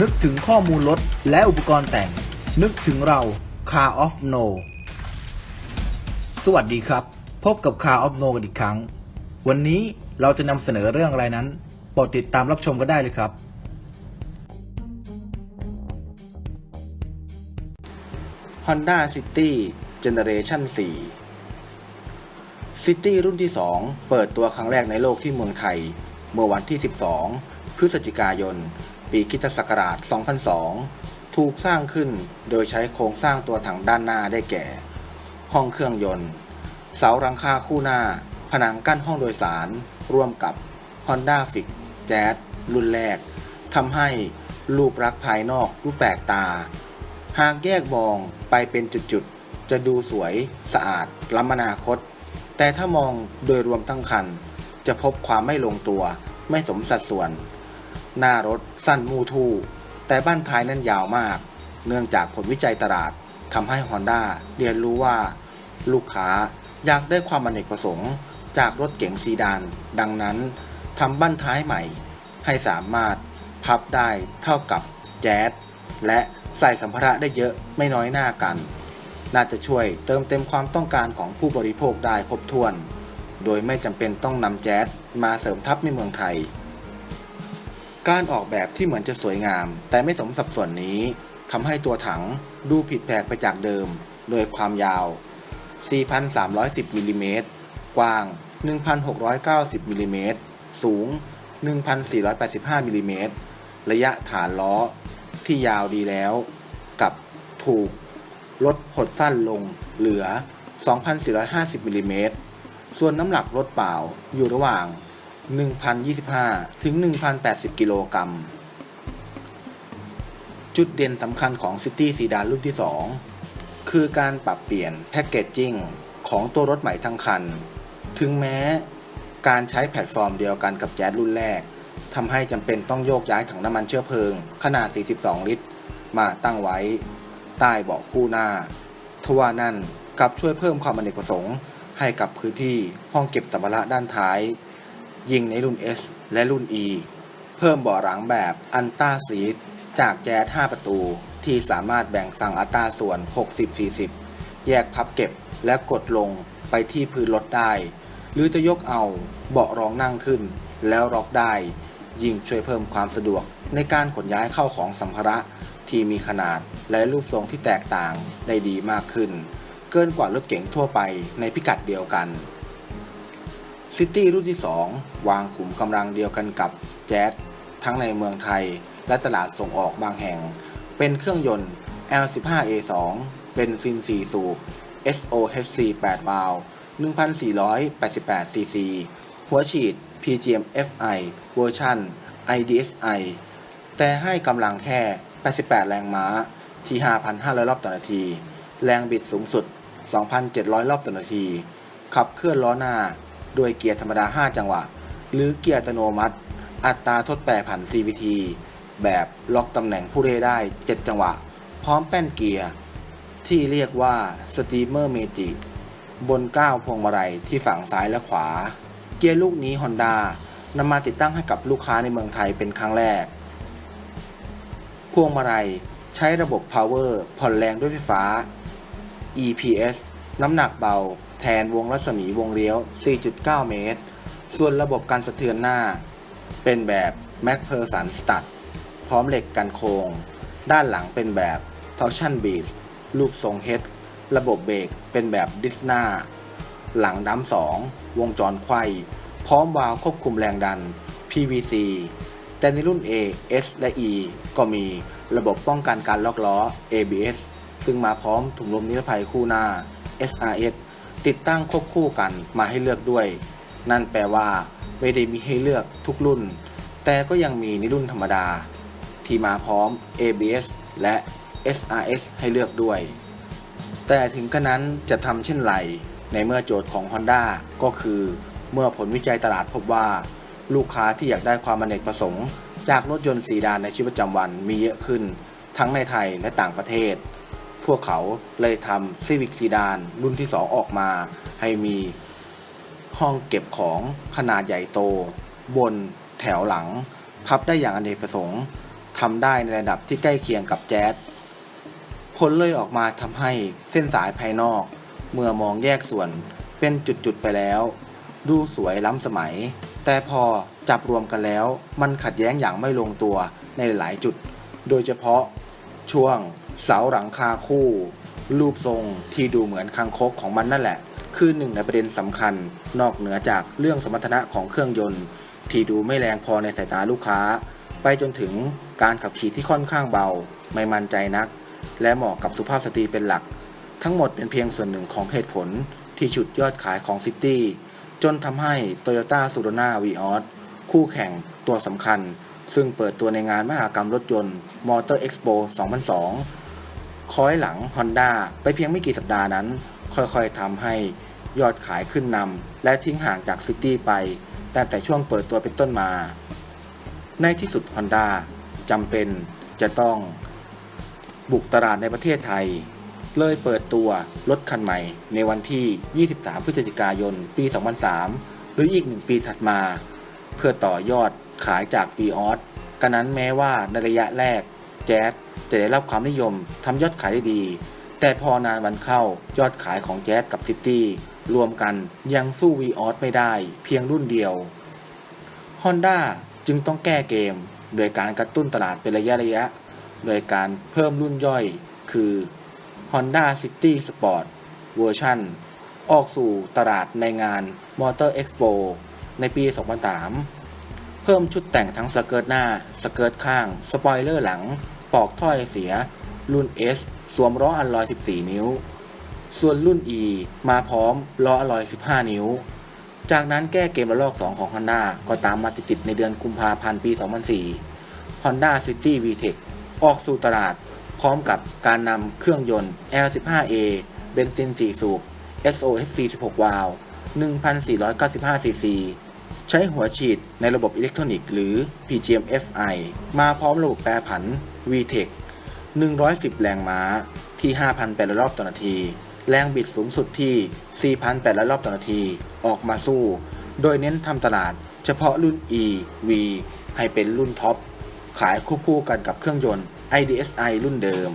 นึกถึงข้อมูลรถและอุปกรณ์แต่ง นึกถึงเรา Car of No สวัสดีครับ พบกับ Car of No กันอีกครั้ง วันนี้เราจะนำเสนอเรื่องอะไรนั้นโปรดติดตามรับชมกันได้เลยครับ Honda City Generation 4 City รุ่นที่ 2 เปิดตัวครั้งแรกในโลกที่เมืองไทย เมื่อวันที่ 12 พฤศจิกายน ปีคริสตศักราช 2002 ถูกสร้างขึ้นโดยใช้โครงสร้างตัวถังด้านหน้าได้แก่ ห้องเครื่องยนต์ เสารังคาคู่หน้า ผนังกั้นห้องโดยสาร ร่วมกับ Honda f i t Jazz รุ่นแรกทำให้รูปลักษณ์ภายนอกรูปแปลกตา หากแยกมองไปเป็นจุดๆ จะดูสวยสะอาดล้ำอนาคต แต่ถ้ามองโดยรวมทั้งคัน จะพบความไม่ลงตัว ไม่สมสัดส่วน หน้ารถสั้นมูทู่แต่บ้านท้ายนั้นยาวมาก เนื่องจากผลวิจัยตลาดทำให้ Honda เรียนรู้ว่า ลูกค้าอยากได้ความอเนกประสงค์ จากรถเก๋งซีดาน ดังนั้นทำบ้านท้ายใหม่ ให้สามารถพับได้เท่ากับแจ๊สและใส่สัมภาระได้เยอะไม่น้อยหน้ากัน น่าจะช่วยเติมเต็มความต้องการของผู้บริโภคได้ครบถ้วน โดยไม่จำเป็นต้องนำแจ๊สมาเสริมทับในเมืองไทย การออกแบบที่เหมือนจะสวยงาม แต่ไม่สมสัดส่วนนี้ทำให้ตัวถังดูผิดแปลกไปจากเดิม โดยความยาว 4,310มิลลิเมตรกว้าง 1,690มิลลิเมตรสูง 1,485มิลลิเมตรระยะฐานล้อที่ยาวดีแล้ว กับถูกลดหดสั้นลงเหลือ 2,450มิลลิเมตรส่วนน้ำหนักรถเปล่าอยู่ระหว่าง 1,025 ถึง 1,080 กิโลกรัม จุดเด่นสำคัญของ City ซีดานรุ่นที่ 2 คือการปรับเปลี่ยนแพคเกจจิ้งของตัวรถใหม่ทั้งคัน ถึงแม้การใช้แพลตฟอร์มเดียวกันกับแจ๊สรุ่นแรกทำให้จำเป็นต้องโยกย้ายถังน้ำมันเชื้อเพลิง ขนาด 42 ลิตร มาตั้งไว้ ใต้เบาะคู่หน้า ทว่านั่นกับช่วยเพิ่มความอเนกประสงค์ ให้กับพื้นที่ห้องเก็บสัมภาระด้านท้าย ยิงในรุ่น S และรุ่น E เพิ่มเบาะหลังแบบอันต้าซีทจากแจ๊ส5ประตูที่สามารถแบ่งฝั่งอัตราส่วน 60-40 แยกพับเก็บและกดลงไปที่พื้นรถได้ หรือจะยกเอาเบาะรองนั่งขึ้น แล้วล็อกได้ ยิ่งช่วยเพิ่มความสะดวกในการขนย้ายเข้าของสัมภาระที่มีขนาดและรูปทรงที่แตกต่างได้ดีมากขึ้น เกินกว่ารถเก๋งทั่วไปในพิกัดเดียวกัน ซิตี้รุ่นที่ 2 วางขุมกำลังเดียวกันกับแจ๊สทั้งในเมืองไทย และตลาดส่งออกบางแห่ง เป็นเครื่องยนต์ L15A2 เป็นซิน 4 สูบ SOHC 8 วาล์ว1,488 cc หัวฉีด PGM FI เวอร์ชัน IDSI แต่ให้กำลังแค่ 88 แรงม้าที่ 5,500 รอบต่อนาที แรงบิดสูงสุด 2,700 รอบต่อนาที ขับเคลื่อนล้อหน้า ด้วยเกียร์ธรรมดา 5 จังหวะ หรือเกียร์อัตโนมัติ อัตราทดแปรผัน CVT แบบล็อกตำแหน่งผู้เร่ได้ 7 จังหวะ พร้อมแป้นเกียร์ ที่เรียกว่า Steamer Magic บนก้าวพวงมาลัยที่ฝั่งซ้ายและขวา เกียร์ลูกนี้ Honda นำมาติดตั้งให้กับลูกค้าในเมืองไทยเป็นครั้งแรก พวงมาลัยใช้ระบบ Power ผ่อนแรงด้วยไฟฟ้า EPS น้ำหนักเบา แทนวงรัศมีวงเลี้ยว 4.9 เมตร ส่วนระบบการสะเทือนหน้า เป็นแบบ m a c p e r s o n Stud พร้อมเหล็กกันโครงด้านหลังเป็นแบบ Torsion b e a s รูปทรงเฮดระบบเบรกเป็นแบบดิสนาหลังดัมสองวงจรไขว้พร้อมวาล์วควบคุมแรงดัน PVC แต่ในรุ่น A S และ E ก็มีระบบป้องกันการล็อกล้อ ABS ซึ่งมาพร้อมถุงลมนิรภัยคู่หน้า SRS ติดตั้งควบคู่กันมาให้เลือกด้วย นั่นแปลว่า ไม่ได้มีให้เลือกทุกรุ่น แต่ก็ยังมีในรุ่นธรรมดา ที่มาพร้อม ABS และ SRS ให้เลือกด้วย แต่ถึงกระนั้นจะทำเช่นไร ในเมื่อโจทย์ของ Honda ก็คือ เมื่อผลวิจัยตลาดพบว่า ลูกค้าที่อยากได้ความอเนกประสงค์ จากรถยนต์สีดานในชีวิตประจำวันมีเยอะขึ้น ทั้งในไทยและต่างประเทศ พวกเขาเลยทำ Civic ซีดานรุ่นที่ 2 ออกมา ให้มีห้องเก็บของขนาดใหญ่โต บนแถวหลัง พับได้อย่างอเนกประสงค์ททำได้ในระดับที่ใกล้เคียงกับแจ๊สผลเลยออกมาทำให้เส้นสายภายนอก เมื่อมองแยกส่วนเป็นจุดๆไปแล้ว ดูสวยล้ำสมัย แต่พอจับรวมกันแล้ว มันขัดแย้งอย่างไม่ลงตัวในหลายจุด โดยเฉพาะ ช่วงเสาหลังคาคู่ รูปทรงที่ดูเหมือนคางคกของมันนั่นแหละ คือหนึ่งในประเด็นสำคัญ นอกเหนือจากเรื่องสมรรถนะของเครื่องยนต์ ที่ดูไม่แรงพอในสายตาลูกค้า ไปจนถึงการขับขี่ที่ค่อนข้างเบา ไม่มั่นใจนัก และเหมาะกับสุภาพสตรีเป็นหลัก ทั้งหมดเป็นเพียงส่วนหนึ่งของเหตุผลที่ฉุดยอดขายของซิตี้จนทำให้ Toyota s u r o n a v i o s คู่แข่งตัวสำคัญ ซึ่งเปิดตัวในงานมหกรรมรถยนต์ Motor Expo 2002 คอยหลัง Honda ไปเพียงไม่กี่สัปดาห์นั้น ค่อยๆทำให้ยอดขายขึ้นนำและทิ้งห่างจากซิตี้ไปตั้งแต่ช่วงเปิดตัวเป็นต้นมา ในที่สุด Honda จำเป็นจะต้องบุกตลาดในประเทศไทย เลยเปิดตัวรถคันใหม่ในวันที่ 23 พฤศจิกายน ปี 2003 หรืออีกหนึ่งปีถัดมา เพื่อต่อยอด ขายจาก v ีออสกันนั้นแม้ว่าในระยะแรก แจ๊สจะได้รับความนิยมทำยอดขายได้ดี แต่พอนานวันเข้ายอดขายของแจ๊สกับซิตี้รวมกันยังสู้ v ีออสไม่ได้เพียงรุ่นเดียว Honda จึงต้องแก้เกม โดยการกระตุ้นตลาดเป็นระยะระยะ โดยการเพิ่มรุ่นย่อยคือ Honda City Sport เวอร์ชันออกสู่ตลาดในงาน Motor Expo ในปี 2003 เพิ่มชุดแต่งทั้งสเกิร์ตหน้า สเกิร์ตข้าง สปอยเลอร์หลัง ปอกถ้อยเสีย รุ่น S สวมล้ออัลลอย 14 นิ้ว ส่วนรุ่น E มาพร้อมล้ออัลลอย 15 นิ้ว จากนั้นแก้เกมระลอก 2 ของ Honda ก็ตามมาติดๆในเดือนกุมภาพันธ์ปี 2004 Honda City VTEC ออกสู่ตลาด พร้อมกับการนำเครื่องยนต์ L15A เบนซิน 4 สูบ SOHC 16 วาล์ว 1,495 cc ใช้หัวฉีดในระบบอิเล็กทรอนิกส์หรือ PGM-FI มาพร้อมระบบแปรผัน VTEC 110 แรงม้าที่ 5,800 รอบต่อนาที แรงบิดสูงสุดที่ 4,800 รอบต่อนาที ออกมาสู้ โดยเน้นทำตลาดเฉพาะรุ่น E V ให้เป็นรุ่นท็อป ขายคู่กันกับเครื่องยนต์ IDSI รุ่นเดิม